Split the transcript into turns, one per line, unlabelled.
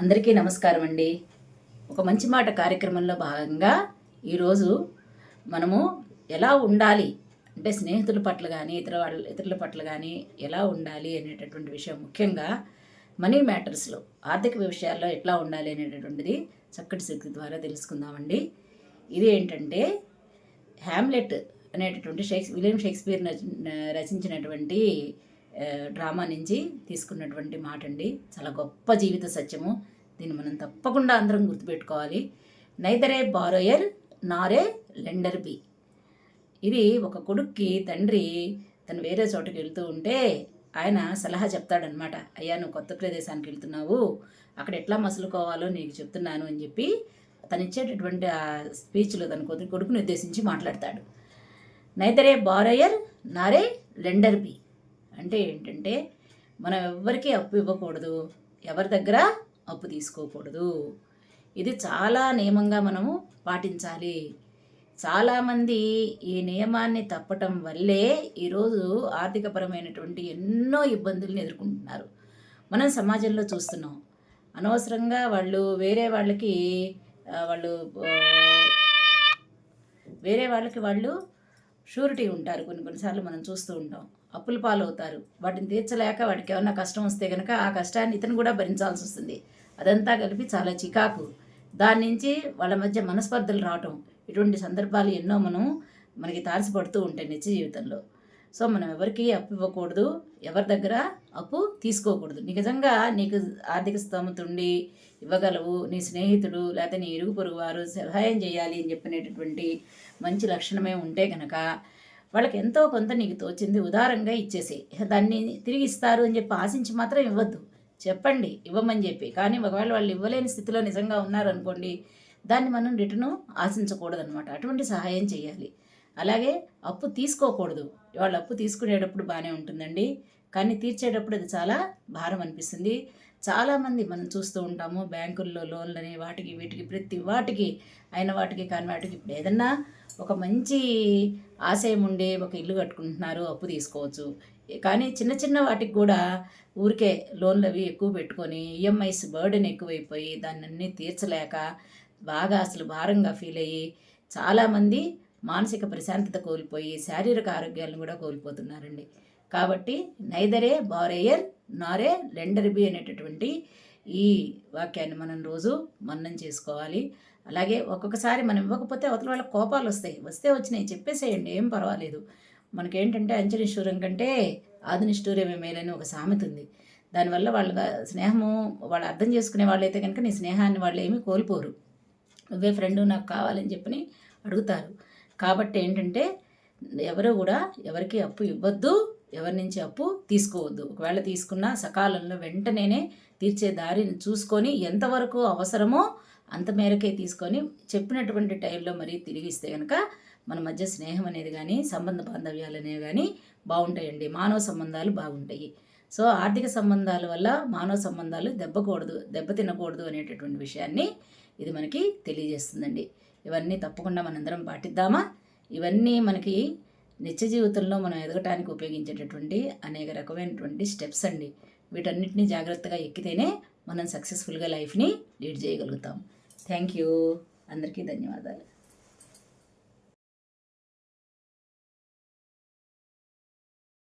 అందరికీ నమస్కారం అండి. ఒక మంచి మాట కార్యక్రమంలో భాగంగా ఈరోజు మనము ఎలా ఉండాలి అంటే స్నేహితుల పట్ల కానీ ఇతర వాళ్ళ ఇతరుల పట్ల కానీ ఎలా ఉండాలి అనేటటువంటి విషయం ముఖ్యంగా మనీ మ్యాటర్స్లో ఆర్థిక విషయాల్లో ఎట్లా ఉండాలి అనేటటువంటిది చక్కటి శక్తి ద్వారా తెలుసుకుందామండి. ఇది ఏంటంటే హ్యామ్లెట్ అనేటటువంటి షేక్స్ విలియం షేక్స్పియర్ రచించినటువంటి డ్రామా నుంచి తీసుకున్నటువంటి మాట అండి చాలా గొప్ప జీవిత సత్యము. దీన్ని మనం తప్పకుండా అందరం గుర్తుపెట్టుకోవాలి. Neither a borrower nor a lender be. ఇది ఒక కొడుక్కి తండ్రి తను వేరే చోటకి వెళ్తూ ఉంటే ఆయన సలహా చెప్తాడనమాట అయ్యా నువ్వు కొత్త ప్రదేశానికి వెళ్తున్నావు. అక్కడ ఎట్లా మసులుకోవాలో నీకు చెప్తున్నాను అని చెప్పి తను ఇచ్చేటటువంటి ఆ స్పీచ్లో తన కొద్ది కొడుకుని ఉద్దేశించి మాట్లాడతాడు. నైదరే బారయర్ నారే లెండర్ బి. అంటే ఏంటంటే మనం ఎవ్వరికీ అప్పు ఇవ్వకూడదు ఎవరి దగ్గర అప్పు తీసుకోకూడదు. ఇది చాలా నియమంగా మనము పాటించాలి. చాలామంది ఈ నియమాన్ని తప్పటం వల్లే ఈరోజు ఆర్థికపరమైనటువంటి ఎన్నో ఇబ్బందులను ఎదుర్కొంటున్నారు. మనం సమాజంలో చూస్తున్నాం. అనవసరంగా వాళ్ళు వేరే వాళ్ళకి వాళ్ళు వేరే వాళ్ళకి వాళ్ళు షూరిటీ ఉంటారు. కొన్ని కొన్నిసార్లు మనం చూస్తూ ఉంటాం. అప్పుల పాలవుతారు. వాటిని తీర్చలేక వాడికి ఏమన్నా కష్టం వస్తే కనుక ఆ కష్టాన్ని ఇతను కూడా భరించాల్సి వస్తుంది. అదంతా కలిపి చాలా చికాకు. దాని నుంచి వాళ్ళ మధ్య మనస్పర్ధలు రావటం. ఇటువంటి సందర్భాలు ఎన్నో మనం మనకి తారసపడుతూ ఉంటాయి నిత్య జీవితంలో. సో మనం ఎవరికి అప్పు ఇవ్వకూడదు. ఎవరి దగ్గర అప్పు తీసుకోకూడదు. నిజంగా నీకు ఆర్థిక స్తోమత ఉండి ఇవ్వగలవు. నీ స్నేహితుడు లేకపోతే నీ ఇరుగు పొరుగు వారు సహాయం చేయాలి అని చెప్పినటువంటి మంచి లక్షణమే ఉంటే కనుక వాళ్ళకి ఎంతో కొంత నీకు తోచింది ఉదారంగా ఇచ్చేసి. దాన్ని తిరిగి ఇస్తారు అని చెప్పి ఆశించి మాత్రం ఇవ్వద్దు. చెప్పండి ఇవ్వమని చెప్పి. కానీ ఒకవేళ వాళ్ళు ఇవ్వలేని స్థితిలో నిజంగా ఉన్నారనుకోండి దాన్ని మనం రిటర్ను ఆశించకూడదనమాట అటువంటి సహాయం చేయాలి. అలాగే అప్పు తీసుకోకూడదు. వాళ్ళు అప్పు తీసుకునేటప్పుడు బాగానే ఉంటుందండి. కానీ తీర్చేటప్పుడు అది చాలా భారం అనిపిస్తుంది. చాలామంది మనం చూస్తూ ఉంటాము బ్యాంకుల్లో లోన్లని వాటికి వీటికి ప్రతి వాటికి అయిన వాటికి కాని వాటికి. ఇప్పుడు ఏదన్నా ఒక మంచి ఆశయం ఉండే ఒక ఇల్లు కట్టుకుంటున్నారు అప్పు తీసుకోవచ్చు. కానీ చిన్న చిన్న వాటికి కూడా ఊరికే లోన్లు అవి ఎక్కువ పెట్టుకొని ఈఎంఐస్ బర్డెన్ ఎక్కువైపోయి దాన్ని అన్నీ తీర్చలేక బాగా అసలు భారంగా ఫీల్ అయ్యి చాలామంది మానసిక ప్రశాంతత కోల్పోయి శారీరక ఆరోగ్యాలను కూడా కోల్పోతున్నారండి. కాబట్టి నైదరే బారేయర్ నారే లెండర్ బి అనేటటువంటి ఈ వాక్యాన్ని మనం రోజు మన్నం చేసుకోవాలి. అలాగే ఒక్కొక్కసారి మనం ఇవ్వకపోతే అవతల వాళ్ళకి కోపాలు వస్తాయి. వస్తే వచ్చినాయి చెప్పేసేయండి ఏం పర్వాలేదు. మనకేంటంటే అంచనిష్ఠూరం కంటే ఆధునిష్ఠూర్యమే మేలని ఒక సామెత ఉంది. దానివల్ల వాళ్ళ స్నేహము వాళ్ళు అర్థం చేసుకునే వాళ్ళైతే కనుక నీ స్నేహాన్ని వాళ్ళు ఏమీ కోల్పోరు. నువ్వే ఫ్రెండ్ నాకు కావాలని చెప్పని అడుగుతారు. కాబట్టి ఏంటంటే ఎవరు కూడా ఎవరికి అప్పు ఇవ్వద్దు ఎవరి నుంచి అప్పు తీసుకోవద్దు. ఒకవేళ తీసుకున్నా సకాలంలో వెంటనే తీర్చే దారిని చూసుకొని ఎంతవరకు అవసరమో అంత మేరకే తీసుకొని చెప్పినటువంటి టైంలో మరీ తిరిగి ఇస్తే కనుక మన మధ్య స్నేహం అనేది కానీ సంబంధ బాంధవ్యాలు అనేవి కానీ బాగుంటాయండి. మానవ సంబంధాలు బాగుంటాయి. సో ఆర్థిక సంబంధాల వల్ల మానవ సంబంధాలు దెబ్బకూడదు దెబ్బ తినకూడదు అనేటటువంటి విషయాన్ని ఇది మనకి తెలియజేస్తుందండి. ఇవన్నీ తప్పకుండా మనందరం పాటిద్దామా? ఇవన్నీ మనకి నిత్య జీవితంలో మనం ఎదగటానికి ఉపయోగించేటటువంటి అనేక రకమైనటువంటి స్టెప్స్ అండి. వీటన్నిటిని జాగ్రత్తగా ఎక్కితేనే మనం సక్సెస్ఫుల్గా లైఫ్ని లీడ్ చేయగలుగుతాం. థ్యాంక్ యూ అందరికీ ధన్యవాదాలు.